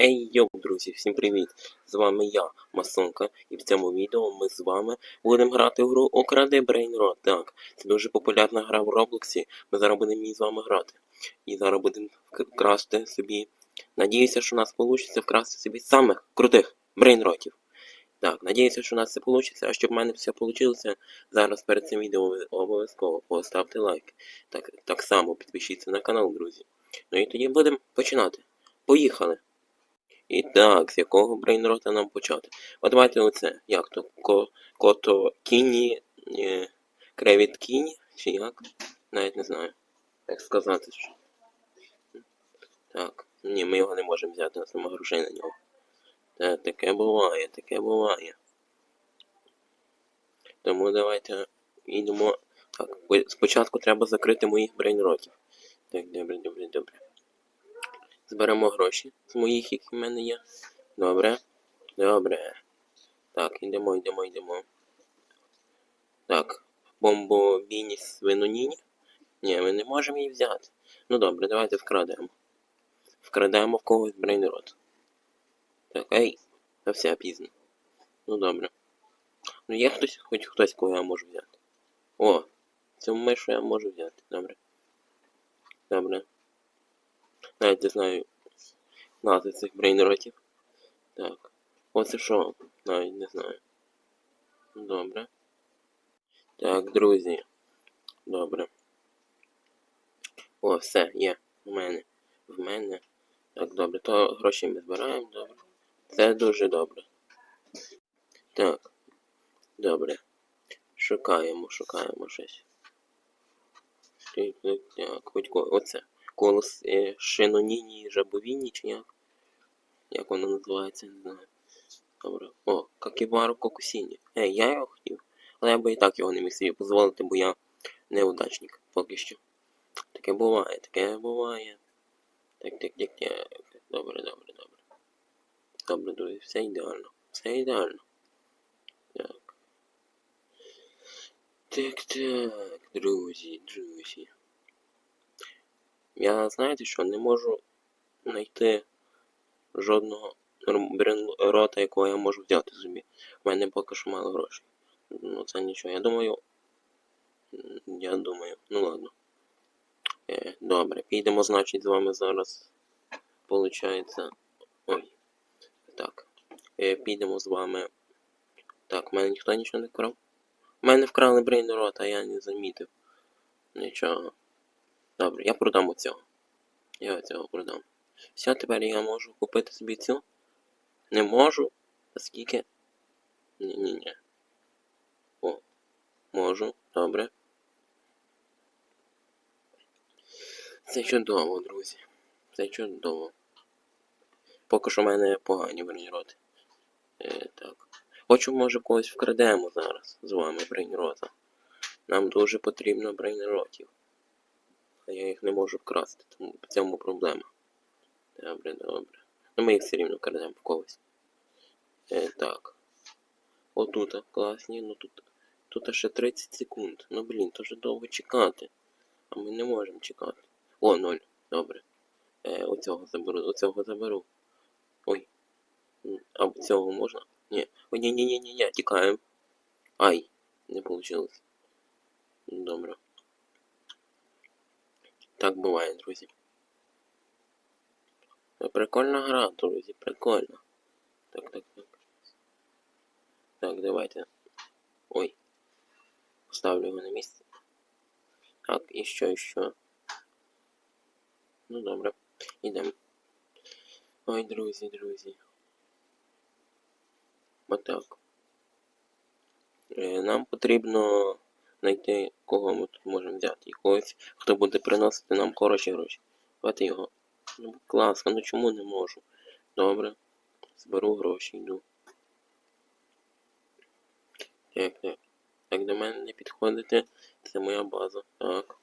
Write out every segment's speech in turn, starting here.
Ей йоу, друзі, всім привіт! З вами я, Масонка, і в цьому відео ми з вами будемо грати в гру Укради Брейнрот. Так, це дуже популярна гра в Роблоксі. Ми зараз будемо її з вами грати. І зараз будемо к- красти собі. Надіюся, що у нас вийде вкрасти собі самих крутих брейнротів. Так, надіюся, що у нас це вийде, а щоб в мене все вийшло, зараз перед цим відео обов'язково поставте лайк. Так, так само підпишіться на канал, друзі. Ну і тоді будемо починати. Поїхали! І так, з якого брейнрота нам почати? От давайте оце. Як то? Ко, кото кіні. Е, кревіт кіні? Чи як? Навіть не знаю. Як сказати. ж. Так. Ні, ми його не можемо взяти, у нас грошей на нього. Та, таке буває, таке буває. Тому давайте йдемо. Так, спочатку треба закрити моїх брейнротів. Так, добре, добре, добре. Зберемо гроші з моїх, які в мене є. Добре. Добре. Так, йдемо, йдемо, йдемо. Так. Бомбобіні свиноніні? Ні, ми не можемо її взяти. Ну добре, давайте вкрадемо. Вкрадемо в когось брейнрот. Так, ей, та все пізно. Ну добре. Ну є хтось, хоч хтось, кого я можу взяти. О, цю мишу я можу взяти. Добре. Добре. Навіть не знаю назви цих брейнротів. Так. Оце що? Навіть не знаю. Добре. Так, друзі. Добре. О, все, є. В мене. В мене. Так, добре. То гроші ми збираємо, добре. Це дуже добре. Так. Добре. Шукаємо, шукаємо щось. Так, так, так. Хоч ко- оце. Колос е, шиноніні жабовіні чи як? Як воно називається, не знаю. Добре. О, Какібару Кокусіні. Ей, я його хотів. Але я би і так його не міг собі дозволити, бо я неудачник поки що. Таке буває, таке буває. Так, так, так, так. Добре, добре, добре. Добре, друзі, все ідеально. Все ідеально. Так. Так, так, друзі, друзі. Я знаєте що, не можу знайти жодного рота, якого я можу взяти собі. У мене поки що мало грошей. Ну це нічого. Я думаю. Я думаю, ну ладно. Е, добре, підемо, значить, з вами зараз. Получається. Ой. Так. Е, підемо з вами. Так, в мене ніхто нічого не вкрав. У мене вкрали брейн рот, а я не замітив. Нічого. Добре, я продам оцього. Я оцього продам. Все, тепер я можу купити собі цю. Не можу. Оскільки. Ні-ні-ні. О. Можу. Добре. Це чудово, друзі. Це чудово. Поки що в мене погані бронероти. Е, так. Хочу, може, когось вкрадемо зараз з вами брейнрота. Нам дуже потрібно брейнротів. А я їх не можу вкрасти, тому в цьому проблема. Добре, добре. Ну ми їх все рівно вкрадемо в когось. Е, так. Отут класні, ну тут. Тут ще 30 секунд. Ну блін, вже довго чекати. А ми не можемо чекати. О, ноль. Добре. Е, оцього заберу, оцього заберу. Ой. А цього можна? Ні. Ой, ні, ні, ні, ні, ні, тікаємо. Ай, не вийшло. Добре. Так буває, друзі. Це прикольна гра, друзі, прикольна. Так, так, так. Так, давайте. Ой. Ставлю його на місце. Так, і що, і що? Ну добре, ідемо. Ой, друзі, друзі. Отак. Е, Нам потрібно знайти, кого ми тут можемо взяти. І когось, хто буде приносити нам хороші гроші. Давайте його. Ну, будь ласка, ну чому не можу? Добре. Зберу гроші, йду. Так, так. Так, до мене не підходите. Це моя база. Так.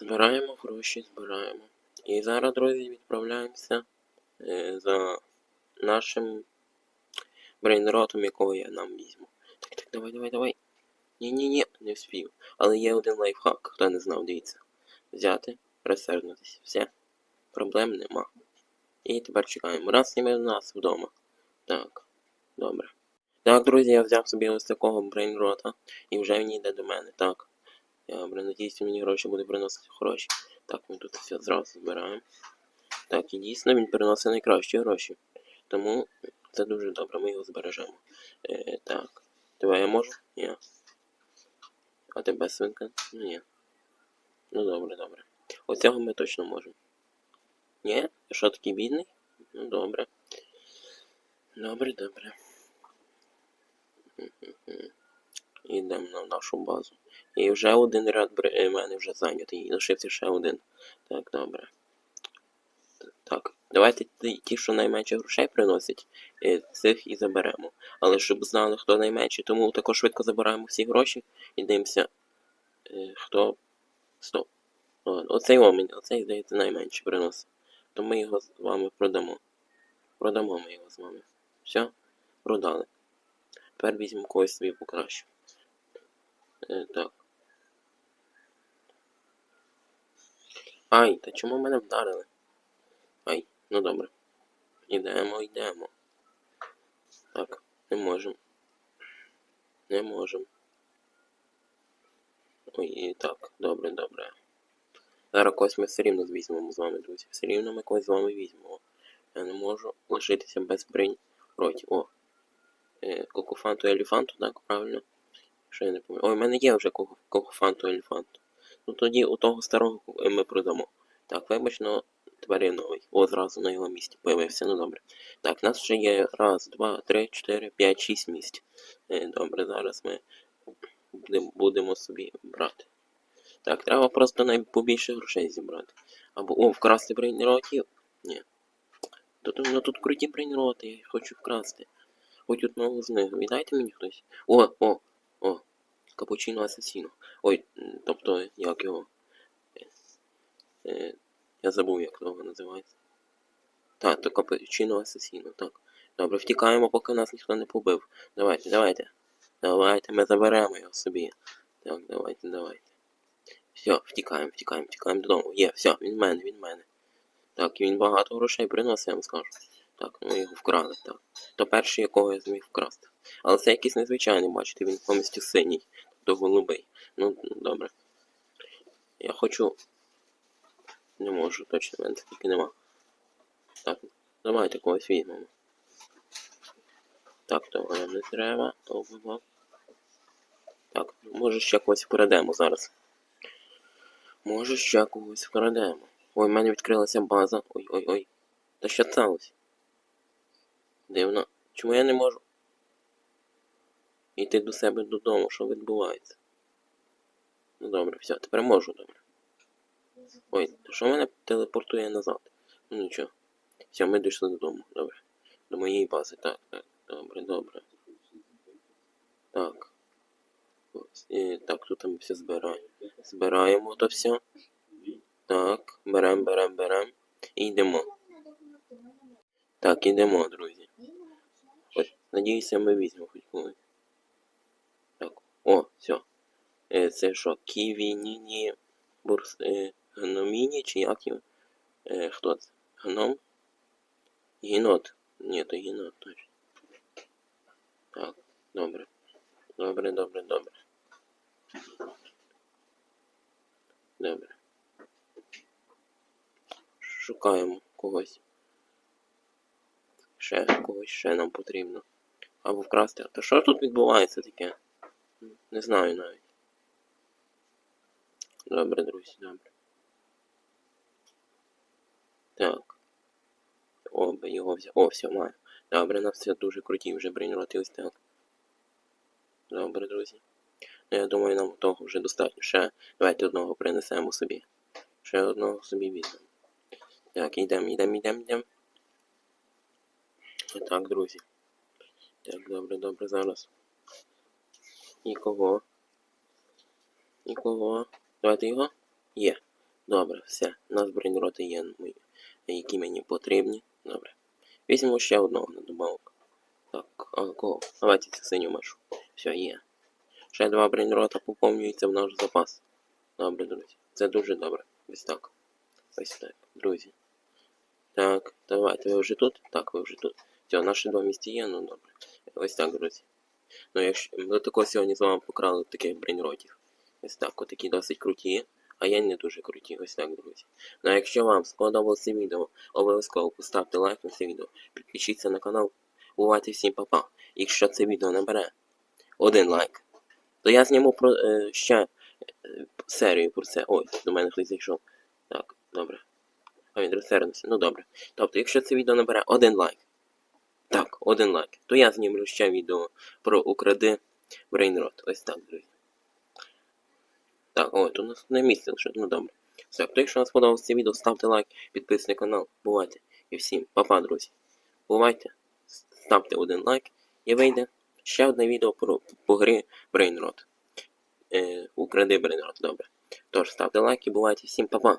Збираємо гроші, збираємо. І зараз, друзі, відправляємося е, за нашим брейнротом, якого я нам візьму. Так, так, давай, давай, давай. Ні-ні-ні, не вспів. Але є один лайфхак, хто не знав, дивіться. Взяти, розсерднутися. Все. Проблем нема. І тепер чекаємо. Раз і ми нас вдома. Так, добре. Так, друзі, я взяв собі ось такого брейнрота, і вже він йде до мене. Так. Я добре, надіюсь, мені гроші буде приносити хороші. Так, ми тут все зразу збираємо. Так, і дійсно він приносить найкращі гроші. Тому це дуже добре, ми його збережемо. Е, так. Тебе я можу? Ні. А тебе свинка? Ні. Ну добре, добре. Оцього ми точно можемо. Ні? Що такий бідний? Ну добре. Добре, добре. Йдемо на нашу базу. І вже один ряд бри... в мене вже зайнятий. І лишився ще один. Так, добре. Давайте ті, що найменше грошей приносять, е, цих і заберемо. Але щоб знали, хто найменший, тому також швидко забираємо всі гроші і дивимося, е, хто. Стоп. Оцей омінь, оцей, здається, найменше приносить. То ми його з вами продамо. Продамо ми його з вами. Все? Продали. Тепер візьмемо когось собі покраще. Так. Ай, та чому мене вдарили? Ай, ну добре. Йдемо, йдемо. Так, не можемо. Не можемо. Ой, і так, добре, добре. Зараз когось ми все рівно візьмемо з вами, друзі. Все рівно ми когось з вами візьмемо. Я не можу лишитися без бринь роті. О. Е, кокофанту елефанту, так, правильно? Що я не пам'ятаю. Ой, в мене є вже коко- кокофанту елефанту. Ну тоді у того старого ми продамо. Так, вибач, ну тепер я новий. О, зразу на його місці появився, ну добре. Так, у нас ще є раз, два, три, чотири, п'ять, шість місць. Е, добре, зараз ми будемо собі брати. Так, треба просто найбільше грошей зібрати. Або о, вкрасти брейнротів. Ні. Тут, ну, тут круті брейнроти, я хочу вкрасти. Хоч одного з них. Віддайте мені хтось. О, о, о. Капучино асасіно. Ой, тобто, як його. Е, е, я забув, як того називається. Так, то капучино асасіно, так. Добре, втікаємо, поки нас ніхто не побив. Давайте, давайте. Давайте, ми заберемо його собі. Так, давайте, давайте. Все, втікаємо, втікаємо, втікаємо додому. Є, все, він в мене, він в мене. Так, він багато грошей приносить, я вам скажу. Так, ми його вкрали, так. То перший, якого я зміг вкрасти. Але це якийсь незвичайний, бачите, він повністю синій, тобто голубий. Ну, добре. Я хочу. Не можу, точно, в мене тільки нема. Так, давайте когось візьмемо. Так, того нам не треба. Того. Так, може ще когось вкрадемо зараз. Може ще когось вкрадемо. Ой, в мене відкрилася база. Ой-ой-ой. Та що сталося? Дивно. Чому я не можу йти до себе додому, що відбувається? Ну добре, все, тепер можу, добре. Ой, що мене телепортує назад? Ну нічого. Все, ми дійшли додому, добре. До моєї бази, так, так, добре, добре. Так. Ось, і, так, тут ми все збираємо. Збираємо то все. Так, берем, берем, берем. І йдемо. Так, ідемо, друзі. Ось, надіюся, ми візьмемо хоч когось. Так, о, все. Е, це що, Ківі, Ніні, Бурс, е, Гноміні, чи як його? Е, хто це? Гном? Гінот. Ні, то гінот точно. Так, добре. Добре, добре, добре. Добре. Шукаємо когось. Ще когось ще нам потрібно. Або вкрасти. Та що тут відбувається таке? Не знаю навіть. Добре, друзі, добре. Так. О, його взяв. О, все, маю. Добре, нас все дуже круті вже ось так. Добре, друзі. Ну, я думаю, нам того вже достатньо. Ще давайте одного принесемо собі. Ще одного собі візьмемо. Так, йдемо, йдемо, йдемо, йдемо. Так, друзі. Так, добре, добре, зараз. І кого? І кого? Давайте його? Є. Добре, все. У нас брейнроти є, які мені потрібні. Добре. Візьмемо ще одного на добавок. Так, а кого? Давайте цю синю мишу. Все, є. Ще два брейнрота поповнюються в наш запас. Добре, друзі. Це дуже добре. Ось так. Ось так, друзі. Так, давайте, ви вже тут? Так, ви вже тут. Все, наші два місця є, ну добре. Ось так, друзі. Ну, якщо ми тако сьогодні з вами покрали таких брейнротів. Ось так, отакі досить круті, а я не дуже круті, ось так, друзі. Ну а якщо вам сподобалося відео, обов'язково поставте лайк на це відео, підпишіться на канал. Бувайте всім папа. Якщо це відео набере один лайк, то я зніму про е, ще е, серію про це. Ой, до мене хтось зайшов. Так, добре. А він розсердився. Ну добре. Тобто, якщо це відео набере один лайк, так, один лайк, то я знімлю ще відео про укради Брейнрот. Ось так, друзі. Так, от, у нас не місці лише, ну добре. Все, якщо вам сподобалося це відео, ставте лайк, підписуйтесь на канал. Бувайте. І всім, па-па, друзі. Бувайте, ставте один лайк і вийде ще одне відео про по грі Brainrot. Е, укради Rot, добре. Тож ставте лайк і бувайте всім, па-па.